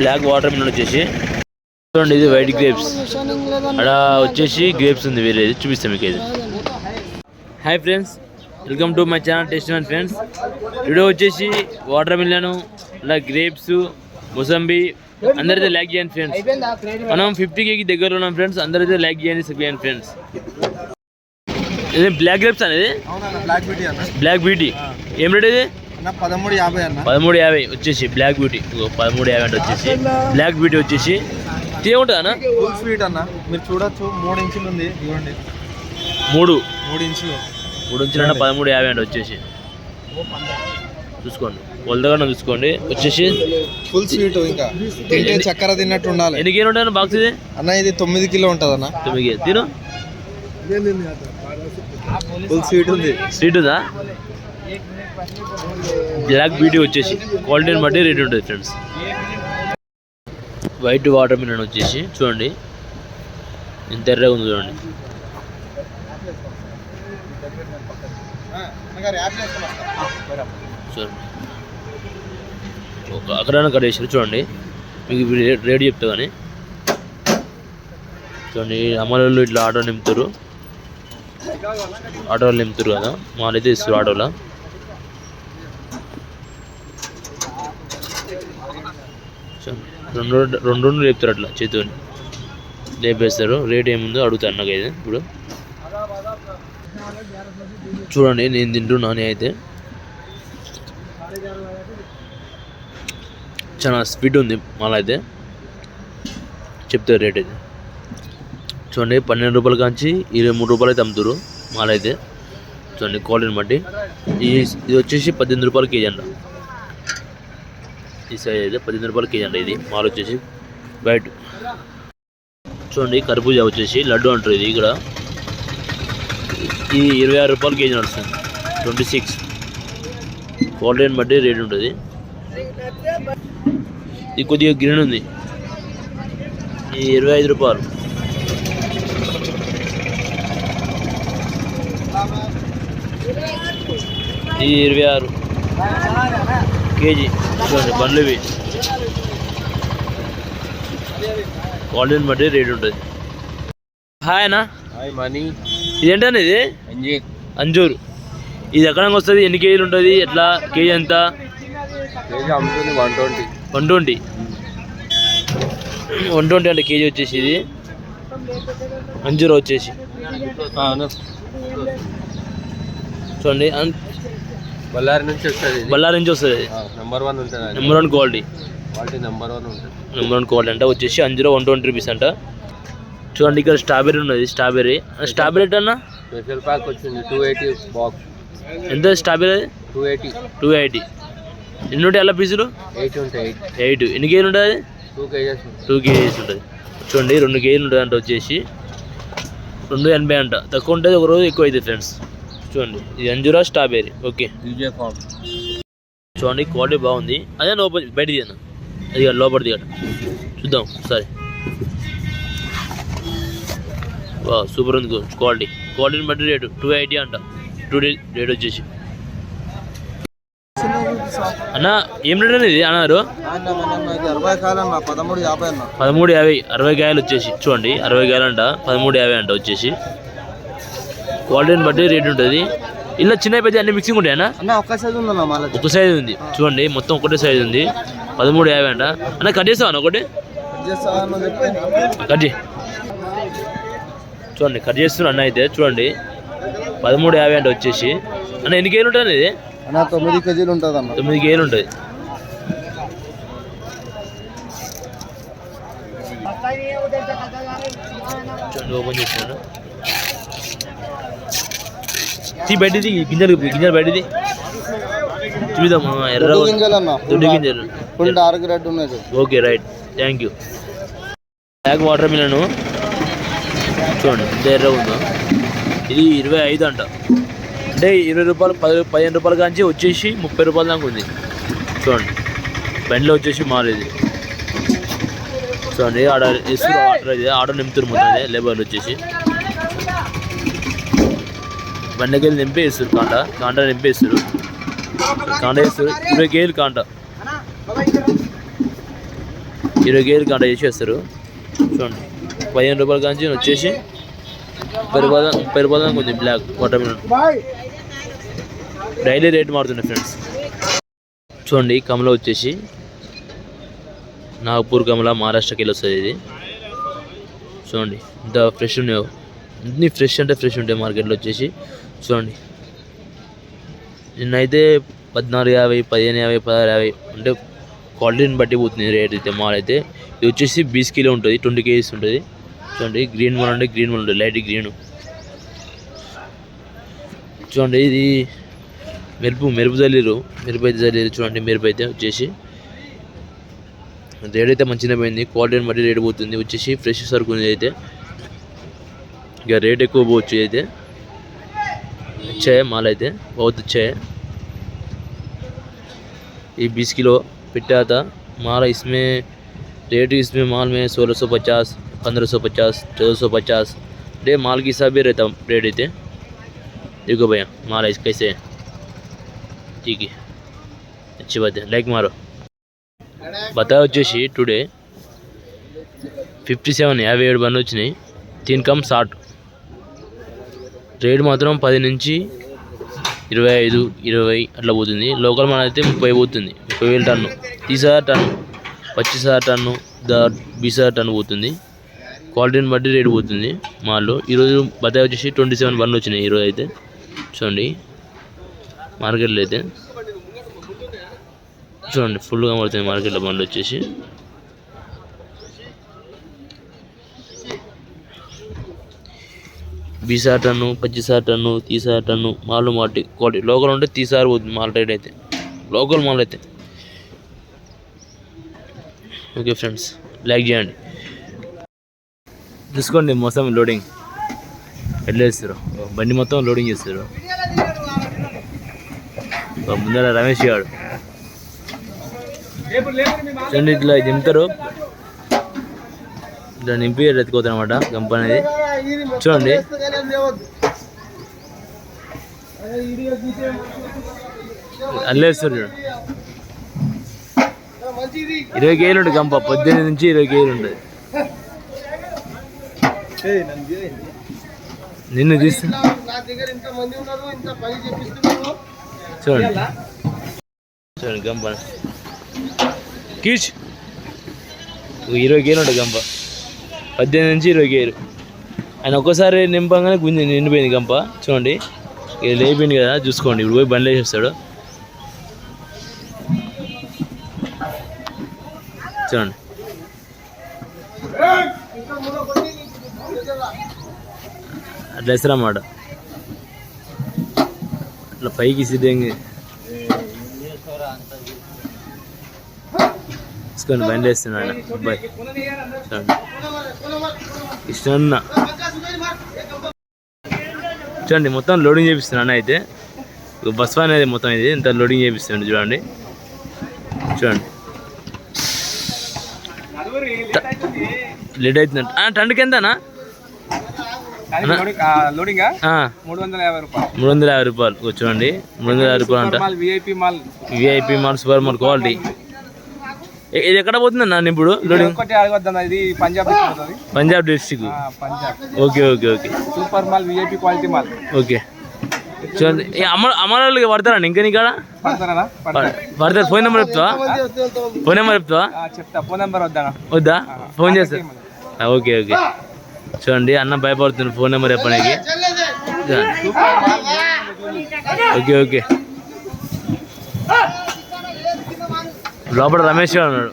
Black water melon వచ్చేసి. చూడండి ఇది వైట్ గ్రేప్స్. అక్కడ వచ్చేసి గ్రేప్స్ ఉంది వేరేది చూపిస్తాం మీకు ఇది. Hi friends welcome to my channel test and friends. Video వచ్చేసి వాటర్ మిలన్ అలా గ్రేప్స్ మొసంబి అందరైతే లైక్ చేయండి ఫ్రెండ్స్. మనం ఫిఫ్టీ కేకి దగ్గర ఉన్నాం ఫ్రెండ్స్ అందరైతే లైక్ చేయండి సబ్ చేయండి ఫ్రెండ్స్. ఇది బ్లాక్ గ్రేప్స్ అనేది బ్లాక్ బ్యూటీ బ్లాక్ బ్యూటీ ఏం రేట్ ఇది? పదమూడు యాభై వచ్చేసి బ్లాక్ బ్యూటీ పదమూడు యాభై అంటే వచ్చేసి బ్లాక్ బ్యూటీ వచ్చేసి తీయముంటుందా అన్న? ఫుల్ స్వీట్ అన్న. మీరు చూడొచ్చు మూడు ఇంచులు ఉంది. ఇవ్వండి. మూడు. మూడు ఇంచులు. మూడు వచ్చిన పదమూడు యాభై అండి వచ్చేసి. చూసుకోండి. వల్దగా చూసుకోండి. వచ్చేసి ఫుల్ స్వీట్ ఇంకా. తింటే చక్కెర తిన్నట్టు ఉండాలి. ఎన్ని కేజీ ఉంటాయి బాక్స్ ఇది? అన్న ఇది తొమ్మిది కిలో ఉంటుంది అన్న తొమ్మిది తిను. ఫుల్ స్వీట్ ఉంది. స్వీట్ ఉందా? బ్లాక్ బ్యూటీ వచ్చేసి క్వాలిటీని బట్టి రేట్ ఉంటుంది ఫ్రెండ్స్ వైట్ వాటర్ మిలన్ వచ్చేసి చూడండి. ఎంత ఎర్రగా ఉంది చూడండి. చూడండి. ఒక అక్కడ కడేసారు చూడండి. మీకు రేట్ చెప్తా కానీ చూడండి అమలు ఇట్లా ఆటో నింపుతారు. ఆటోలు నింపుతారు కదా మాలైతే ఇస్తారు ఆటోలో. రెండు రెండు రెండు లేపుతారు అట్లా చేతితోని. లేపేస్తారు రేట్ ఏముందో అడుగుతారు నాకు అయితే ఇప్పుడు. చూడండి నేను తింటున్నాను అయితే చాలా స్వీట్ ఉంది మళ్ళీ అయితే చెప్తారు రేట్ అయితే. చూడండి పన్నెండు రూపాయల కాంచి ఇరవై మూడు రూపాయలు అయితే అమ్ముతారు మాలైతే. చూడండి క్వాలిటీని బట్టి. ఇది ఇది వచ్చేసి పద్దెనిమిది రూపాయలు కేజీ అంట. ఈ సైజ్ అయితే పద్దెనిమిది రూపాయలు కేజీ అండి ఇది. మాలు వచ్చేసి బయట చూడండి కర్బూజా వచ్చేసి లడ్డు అంటారు ఇది ఇక్కడ. ఇది ఇరవై ఆరు రూపాయల కేజీ నడుస్తుంది. Twenty six. క్వాలిటీని బట్టి రేట్ ఉంటుంది. ఇది కొద్దిగా గ్రీన్ ఉంది. ఈ ఇరవై ఐదు రూపాయలు. ఇది ఇరవై ఆరు. కేజీ చూడండి బండ్లు ఇవి. క్వాలిటీని బట్టి రేట్ ఉంటుంది. హాయ్ అన్న. హాయ్ మనీ. ఇదేంటన్నా ఇది? అంజీ అంజూరు. ఇది ఎక్కడ వస్తుంది? ఎన్ని కేజీలు ఉంటుంది? ఎట్లా? కేజీ ఎంత? KG అమ్ముతుంది one twenty. One twenty. One twenty అంటే కేజీ వచ్చేసి ఇది. అంజూరు వచ్చేసి. చూడండి బళ్ళారి నుంచి వస్తుంది బళ్ళారి నుంచి వస్తుంది నెంబర్ వన్ ఉంటుంది number one quality quality number one ఉంటుంది. నెంబర్ వన్ క్వాలిటీ అంటే వచ్చేసి అంజూరు వన్ ట్వంటీ రూపీస్ అంట. చూడండి ఇక్కడ స్ట్రాబెర్రీ ఉన్నది స్ట్రాబెర్రీ. స్ట్రాబెర్రీ అన్న స్పెషల్ ప్యాక్ వచ్చింది టూ ఎయిటీ బాక్స్ ఎంత strawberry two eighty two eighty ఎన్ని ఉంటాయి ఎలా పీసులు ఎయిట్ ఉంటాయి ఎయిట్ ఎన్ని కేజీలు ఉంటుంది టూ కేజెస్ టూ కేజీస్ ఉంటుంది చూడండి రెండు కేజీలు ఉంటుంది అంట వచ్చేసి. రెండు ఎనభై అంట. తక్కువ ఉంటుంది ఒక రోజు ఎక్కువ అవుతుంది ఫ్రెండ్స్ చూడండి. ఇది అంజూరా స్ట్రాబెర్రీ. ఓకే. చూడండి క్వాలిటీ బాగుంది. అదే లోపల బయటిది అన్న అది కాదు, లోపలిది అట చూద్దాం సరే వా సూపర్ ఉంది క్వాలిటీ. క్వాలిటీని బట్టి రేటు. టూ ఎయిటీ అంట. టూ రేట్ వచ్చేసి. అన్న ఏం రేట్ అనేది అన్నారు పదమూడు యాభై అరవై కాయలు వచ్చేసి. చూడండి అరవై కాయలు అంట. పదమూడు యాభై అంట వచ్చేసి. క్వాలిటీని బట్టి రేట్ ఉంటుంది. ఇలా చిన్న పెద్ద అన్ని మిక్సింగ్ ఉంటాయన్నా అన్న? ఒక్క సైజ్ ఉందన్న ఒక సైజ్ ఉంది. చూడండి మొత్తం ఒకటే సైజ్ ఉంది. పదమూడు యాభై అంట. అన్న కట్ చేస్తావా అన్న ఒకటి? కట్ చూడండి కట్ చేస్తున్నా అన్న అయితే చూడండి. పదమూడు యాభై అంటే వచ్చేసి. అన్న ఎన్ని కేజీలు ఉంటుంది ఇది? అన్న తొమ్మిది కేజీలు ఉంటుంది అన్న తొమ్మిది కేజీలు ఉంటుంది. చూడండి ఓపెన్ చేసినాను తీ బయటిది గింజలు గింజలు బయటిది. చూద్దాం ఎర్ర దొడ్డు గింజలు అన్న దొడ్డి గింజలు. ఫుల్ డార్క్ రెడ్ ఉన్నది. Okay right. Thank you. Black water melon చూడండి ఎంత ఎర్రగా ఉందో. ఇది ఇరవై ఐదు అంట. అంటే ఇరవై రూపాయలు పది పదిహేను రూపాయల కాంచి వచ్చేసి ముప్పై రూపాయల దాకా ఉంది. చూడండి బండిలో వచ్చేసి మారేది. చూడండి ఆడ ఆర్డర్ ఇది ఆర్డర్ నింపుతారు మొత్తం లేబర్లు వచ్చేసి. బండికి వెళ్ళి నింపేస్తారు కాంట కాంట నింపేస్తారు కాంట వేస్తారు ఇరవై గేలు కాంట ఇరవై గేలు కాంట చేసేస్తారు చూడండి. పదిహేను రూపాయల కాంచి వచ్చేసి ముప్పై రూపాయల కొంచెం black water melon daily rate మారుతున్నాయి ఫ్రెండ్స్ చూడండి కమల వచ్చేసి నాగపూర్ కమల మహారాష్ట్రకి వెళ్ళి వస్తుంది ఇది. చూడండి ఇంత ఫ్రెష్ ఉన్నాయో. అన్ని ఫ్రెష్ అంటే ఫ్రెష్ ఉంటాయి మార్కెట్లో వచ్చేసి చూడండి. నిన్నైతే పద్నాలుగు యాభై పదిహేను యాభై పదహారు యాభై అంటే క్వాలిటీని బట్టి పోతుంది రేట్ అయితే మాల్ అయితే. ఇది వచ్చేసి బీస్ కిలో ఉంటుంది ట్వంటీ కేజీస్ ఉంటుంది. చూడండి గ్రీన్ మాల్ అంటే గ్రీన్ మాల్ ఉంటుంది లైట్ గ్రీన్. చూడండి ఇది మెరుపు మెరుపు జల్లీరు మెరుపు అయితే జల్లీరు చూడండి మెరుపు అయితే వచ్చేసి. రేట్ అయితే మంచిగా పోయింది క్వాలిటీని బట్టి రేట్ పోతుంది. వచ్చేసి ఫ్రెష్ సరుకు ఉంది అయితే. ఇక రేట్ ఎక్కువ పోవచ్చు అయితే. अच्छे है माल అయితే बहुत अच्छे है ये बीस किलो पिट्टा था माल इसमें रेट इसमें माल में सोलह सौ पचास पंद्रह सौ पचास चौदह सौ पचास डे माल की हिसाब भी रहता रेट इतने देखो भैया माल इस कैसे है ठीक है अच्छी बात है लाइक मारो बताओ వచ్చేసి టుడే ఫిఫ్టీ సెవెన్ యాభై ఏడు బండ్లు వచ్చినాయి దీని కమ్ షార్ట్ రేటు మాత్రం పది నుంచి ఇరవై ఐదు ఇరవై అట్లా పోతుంది. లోకల్ మన అయితే ముప్పై పోతుంది. ముప్పై వేలు టన్ను. తీస్ టన్ను. పచ్చిస్ హజార్ టన్ను. ద బీస్ టన్ను పోతుంది. క్వాలిటీని బట్టి రేటు పోతుంది మాల్లో. ఈరోజు బతాయి వచ్చేసి ట్వంటీ సెవెన్ బండ్లు వచ్చినాయి ఈరోజు అయితే. చూడండి. మార్కెట్లో అయితే. చూడండి ఫుల్గా పడుతుంది మార్కెట్లో బండ్లు వచ్చేసి. బీసా టన్ను పచ్చిసా టన్ను తీసార్ టన్ను మాలు మాటి కోటి లోకల్ ఉంటే తీసారు పోతుంది మాల్ రైడ్ అయితే. లోకల్ మాల్ అయితే. ఓకే ఫ్రెండ్స్ లైక్ చేయండి. చూసుకోండి మొత్తం లోడింగ్. వెళ్ళేస్తారు బండి మొత్తం లోడింగ్ చేస్తారు ముందర రమేష్ గారు ఇట్లా దింపుతారు. ఇట్లా నింపి ఎత్తుకోతారు అనమాట గంప అనేది. చూడండి. అల్లేస్తారు చూడు. ఇరవై కేజీలు ఉంటుంది గంప పద్దెనిమిది నుంచి ఇరవై కేజీలు ఉంటుంది నిన్ను చేపిస్తున్నారు. చూడండి. చూడండి గంప. కీచ్ ఇరవై కేజీలు ఉంటుంది గంప. పద్దెనిమిది నుంచి ఇరవై కేజీలు. ఆయన ఒక్కసారి నింపంగానే గుంజి నిండిపోయింది గంప. చూడండి. ఇది లేపింది కదా చూసుకోండి. ఇప్పుడు పోయి బండ్లు వేసేస్తాడు. చూడండి. అట్లా వేస్తారన్నమాట అట్లా పైకి సిద్ధంగా. తీసుకొని బండి వేస్తున్నాడు అబ్బాయి చూడండి. కృష్ణన్న చూడండి మొత్తం లోడింగ్ చేపిస్తున్నాను అయితే. ఇగో బస్ వాన్ అనేది మొత్తం ఇది ఇంత లోడింగ్ చేపిస్తున్నాడు చూడండి. చూడండి. లేట్ అవుతుందంట. టన్నుకి ఎంతనా? లోడింగ్ ఆ, మూడు వందల యాభై రూపాయలు. చూడండి మూడు వందల యాభై రూపాయలు అంట. విఐపి మాల్ సూపర్ మాల్ క్వాలిటీ ఇది ఎక్కడ పోతుందన్న ఇప్పుడు? లోడింగ్ ఇది పంజాబ్ పోతుంది. Punjab district Punjab. Okay okay okay. Super mall VIP quality మాల్. ఓకే. చూడండి. అమర అమరాళ్ళకి పడతారండి ఇంకా నీకాడ పడతారా. పడతారు. ఫోన్ నెంబర్ చెప్తావా? ఫోన్ నెంబర్ చెప్తావా? చెప్తా. ఫోన్ నెంబర్ వద్దా? వద్దా ఫోన్ చేస్తా. Okay okay. చూడండి అన్న భయపడుతుంది ఫోన్ నెంబర్ చెప్పడానికి. Okay okay. లోపల రమేష్ గారు ఉన్నాడు